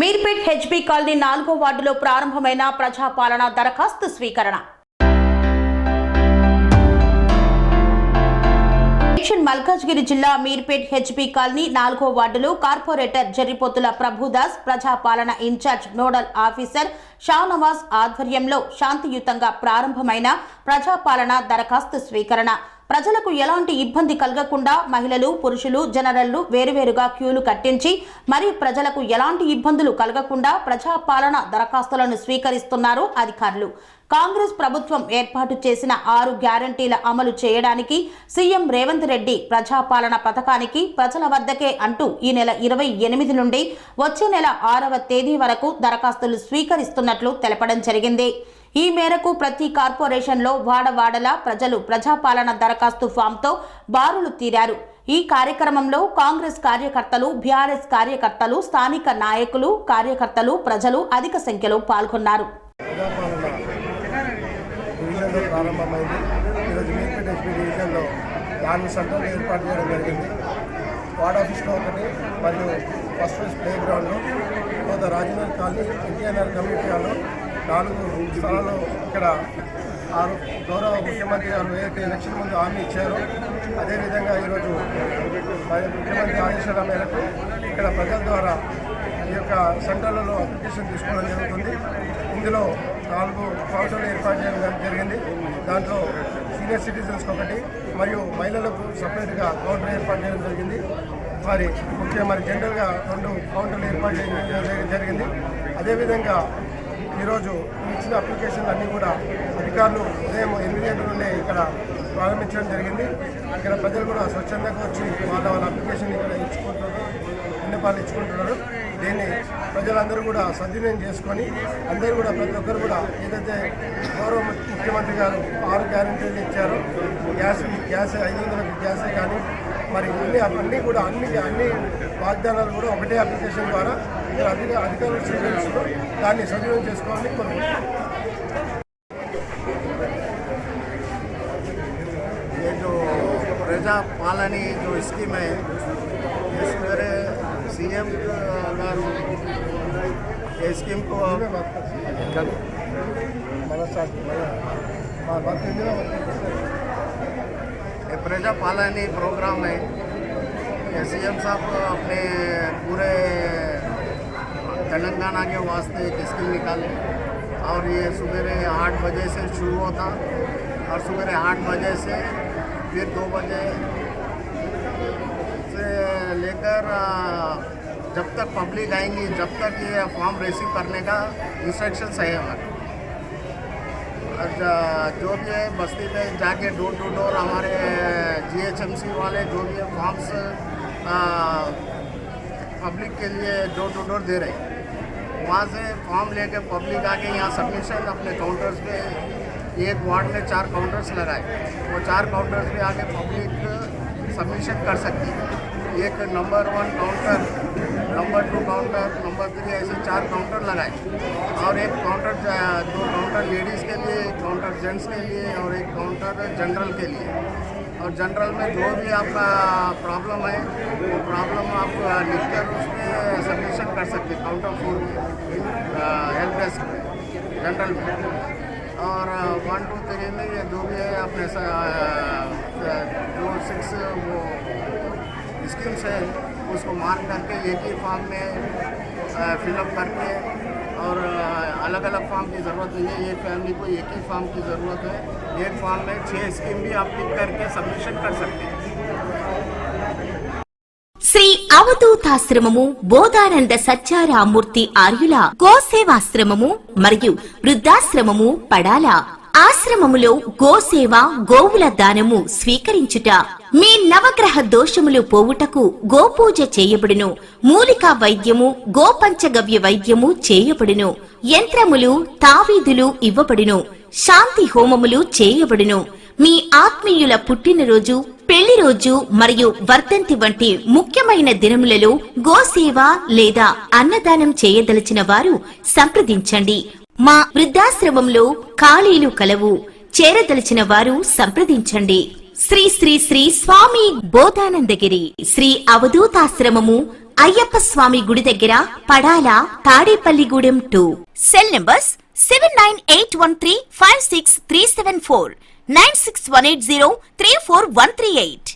Meerpet HB colony నాలుగో వార్డులో ప్రారంభమైన ప్రజాపాలన దరఖాస్తు స్వీకరణ. మల్కాజ్గిరి జిల్లా మీర్పేట్ హెచ్బీ కాలనీ నాలుగో వార్డులో corporator Jarripothula Prabhudas Prajapalana in-charge nodal officer Shahnawaz ఆధ్వర్యంలో శాంతియుతంగా ప్రారంభమైన ప్రజాపాలన దరఖాస్తు స్వీకరణ. ప్రజలకు ఎలాంటి ఇబ్బంది కలగకుండా మహిళలు పురుషులు జనరల్లు వేరువేరుగా క్యూలు కట్టించి మరి ప్రజలకు ఎలాంటి ఇబ్బందులు కలగకుండా ప్రజాపాలన దరఖాస్తులను స్వీకరిస్తున్నారు అధికారులు. కాంగ్రెస్ ప్రభుత్వం ఏర్పాటు చేసిన ఆరు గ్యారంటీల అమలు చేయడానికి సీఎం రేవంత్ రెడ్డి ప్రజాపాలన పథకానికి ప్రజల వద్దకే అంటూ ఈ నెల ఇరవై ఎనిమిది నుండి వచ్చే నెల ఆరవ తేదీ వరకు దరఖాస్తులు స్వీకరిస్తున్నట్లు తెలపడం జరిగింది. ఈ మేరకు ప్రతి కార్పొరేషన్లో వాడవాడలా ప్రజలు ప్రజాపాలన దరఖాస్తు ఫామ్తో బారులు తీరారు. ఈ కార్యక్రమంలో కాంగ్రెస్ కార్యకర్తలు బీఆర్ఎస్ కార్యకర్తలు స్థానిక నాయకులు కార్యకర్తలు ప్రజలు అధిక సంఖ్యలో పాల్గొన్నారు. ఏర్పాటు చేయడం జరిగింది. వార్డ్ ఆఫీస్లో ఒకటి మరియు ఫస్ట్ ప్లే గ్రౌండ్లో తర్వాత కాలనీ ఎన్టీఆర్ఆర్ కమ్యూనిటీ హాల్లో నాలుగు స్థలాలు ఇక్కడ ఆరు గౌరవ ముఖ్యమంత్రి గారు ఏదైతే ఎలక్షన్ ముందు హామీ ఇచ్చారో. అదేవిధంగా ఈరోజు ముఖ్యమంత్రి ఆదేశాల మేరకు ఇక్కడ ప్రజల ద్వారా ఈ యొక్క సెంటర్లలో అప్లికేషన్ తీసుకోవడం జరుగుతుంది. ఇందులో నాలుగు కౌంటర్లు ఏర్పాటు చేయడం జరిగింది. దాంట్లో సీనియర్ సిటిజన్స్కి ఒకటి మరియు మహిళలకు సపరేట్గా కౌంటర్ ఏర్పాటు చేయడం జరిగింది. మరి ముఖ్య మరి జనరల్గా రెండు కౌంటర్లు ఏర్పాటు చేయడం జరిగింది. అదేవిధంగా ఈరోజు ఇచ్చిన అప్లికేషన్లు అన్నీ కూడా అధికారులు ఉదయం ఎనిమిది గంటల నుండే ఇక్కడ ప్రారంభించడం జరిగింది. ఇక్కడ ప్రజలు కూడా స్వచ్ఛందంగా వచ్చి వాళ్ళ వాళ్ళ అప్లికేషన్ ఇక్కడ ఇచ్చుకుంటున్నారు విన్నపాలు ఇచ్చుకుంటున్నారు. ప్రజలందరూ కూడా సద్వినియోగం చేసుకొని అందరూ కూడా ప్రతి ఒక్కరు కూడా ఏదైతే గౌరవ ము- ముఖ్యమంత్రి గారు ఆరు గ్యారెంటీలు ఇచ్చారో గ్యాస్ గ్యాస్ ఐదు వందల గ్యాసే కానీ మరి అన్ని అన్నీ కూడా అన్ని అన్ని వాగ్దానాలు కూడా ఒకటే అప్లికేషన్ ద్వారా ఇక్కడ అధిక అధికారులు స్వీకరిస్తూ దాన్ని సద్వినియోగం చేసుకోవాలని కోరుకుంటున్నాను ये जो प्रजा पालनी जो स्कीम है ये सवेरे सीएम గారు ये स्कीम को हैं। ये प्रजा पालनी प्रोग्राम है। ये सीएम साहब अपने पूरे तेलंगाना के वास्ते एक स्कीम निकाले। और ये सवेरे आठ बजे से शुरू होता और सवेरे आठ बजे से फिर दो बजे से लेकर जब तक पब्लिक आएँगी, जब तक ये फॉर्म रिसीव करने का इंस्ट्रक्शंस है हमारे। जो भी है, बस्ती में जाके डोर टू डोर हमारे जीएचएमसी वाले जो भी फॉर्म्स पब्लिक के लिए डोर टू डोर दे रहे हैं। वहाँ से फॉर्म लेके पब्लिक आके यहाँ सबमिशन अपने काउंटर्स पे, एक वार्ड में चार काउंटर्स लगाए। वो चार काउंटर्स पे आके पब्लिक सबमिशन कर सकती है। एक नंबर वन काउंटर थ्री ऐसे चार काउंटर लगाए। और एक काउंटर दो काउंटर लेडीज़ के लिए, एक काउंटर जेंट्स के लिए और एक काउंटर जनरल के लिए। और जनरल में जो भी आपका प्रॉब्लम है, वो प्रॉब्लम आप लिख कर उस पर सबमिशन कर सकते काउंटर फोर हेल्प डेस्क में जनरल में। और वन टू थ्री में ये जो भी है अपने जो सिक्स वो स्कीम्स है, उसको मार्क करके एक ही फॉर्म में फिलअप करके और अलग अलग फॉर्म की ज़रूरत नहीं है एक फैमिली को एक ही फॉर्म की ज़रूरत है एक फॉर्म में छः स्कीम भी आप टिक करके सबमिशन कर सकते हैं శ్రీ అవధూతాశ్రమము బోధానంద సత్యారామూర్తి ఆర్యుల గోసేవాశ్రమము మరియు వృద్ధాశ్రమము పడాల ఆశ్రమములో గోసేవ గోవుల దానము స్వీకరించుట మీ నవగ్రహ దోషములు పోవుటకు గోపూజ చేయబడును. మూలికా వైద్యము గోపంచగవ్య వైద్యము చేయబడును. యంత్రములు తావీదులు ఇవ్వబడును. శాంతి హోమములు చేయబడును. మీ ఆత్మీయుల పుట్టినరోజు పెళ్ళి రోజు మరియు వర్ధంతి వంటి ముఖ్యమైన దినములలో గోసేవ లేదా అన్నదానం చేయదలిచిన వారు సంప్రదించండి. మా వృద్ధాశ్రమంలో ఖాళీలు కలవు. చేరదలిచిన వారు సంప్రదించండి. శ్రీ శ్రీ శ్రీ స్వామి బోధానందగిరి. శ్రీ అవధూతాశ్రమము అయ్యప్ప స్వామి గుడి దగ్గర Padala Tadepalligudem two. Cell numbers seven nine eight one three five six three seven four. Nine six one eight zero three four one three eight.